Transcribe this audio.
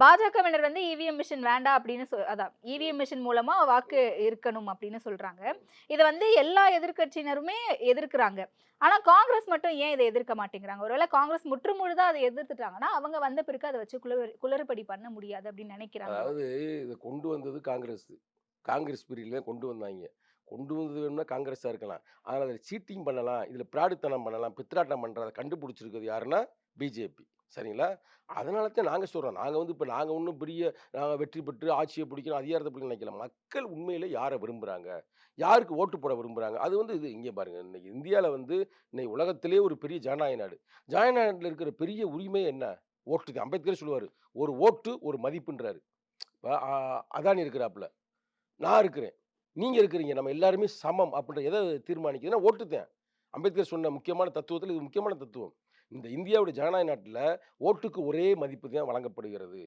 பாஜகவினர் வந்து EVM machine வேண்டாம் அப்படின்னு சொல் அதான் இவிஎம் மிஷின் மூலமா வாக்கு இருக்கணும் அப்படின்னு சொல்றாங்க. இதை வந்து எல்லா எதிர்க்கட்சியினருமே எதிர்க்கிறாங்க. ஆனா காங்கிரஸ் மட்டும் ஏன் இதை எதிர்க்க மாட்டேங்கிறாங்க? ஒருவேளை காங்கிரஸ் முற்றுமுழுதா அதை எதிர்த்துட்டாங்கன்னா அவங்க வந்த பிறகு அதை வச்சு குளறு குளறுபடி பண்ண முடியாது அப்படின்னு நினைக்கிறாங்க. அதாவது இதை கொண்டு வந்தது காங்கிரஸ். காங்கிரஸ் பிரிவில் கொண்டு வந்தாங்க. கொண்டு வந்தது வேணும்னா காங்கிரஸாக இருக்கலாம். ஆனால் அதில் சீட்டிங் பண்ணலாம் இதில் பிராடுத்தனம் பண்ணலாம் பித்ராட்டம் பண்ணுறதை கண்டுபிடிச்சிருக்கிறது யாருன்னா பிஜேபி. சரிங்களா? அதனால தான் நாங்கள் சொல்கிறோம் நாங்கள் வந்து இப்போ நாங்கள் ஒன்றும் பெரிய நாங்கள் வெற்றி பெற்று ஆட்சியை பிடிக்கணும் அதிகாரத்தை பிடிக்கணும் நினைக்கல. மக்கள் உண்மையில் யாரை விரும்புகிறாங்க யாருக்கு ஓட்டு போட விரும்புகிறாங்க அது வந்து இது இங்கே பாருங்கள் இன்றைக்கி இந்தியாவில் வந்து இன்னைக்கு உலகத்திலே ஒரு பெரிய ஜனநாயக நாடு. ஜனநாயக நாட்டில் இருக்கிற பெரிய உரிமை என்ன? ஓட்டு தான் அம்பேத்கர் சொல்லுவார் ஒரு ஓட்டு ஒரு மதிப்புன்றாரு. இப்போ அதானி இருக்கிறாப்புல. நான் இருக்கிறேன். நீங்கள் இருக்கிறீங்க. நம்ம எல்லாருமே சமம் அப்படின்ற எதை தீர்மானிக்குதுன்னா ஓட்டுத்தேன். அம்பேத்கர் சொன்ன முக்கியமான தத்துவத்தில் இது முக்கியமான தத்துவம். இந்த இந்தியாவுடைய ஜனநாயக நாட்டில் ஓட்டுக்கு ஒரே மதிப்பு தான் வழங்கப்படுகிறது.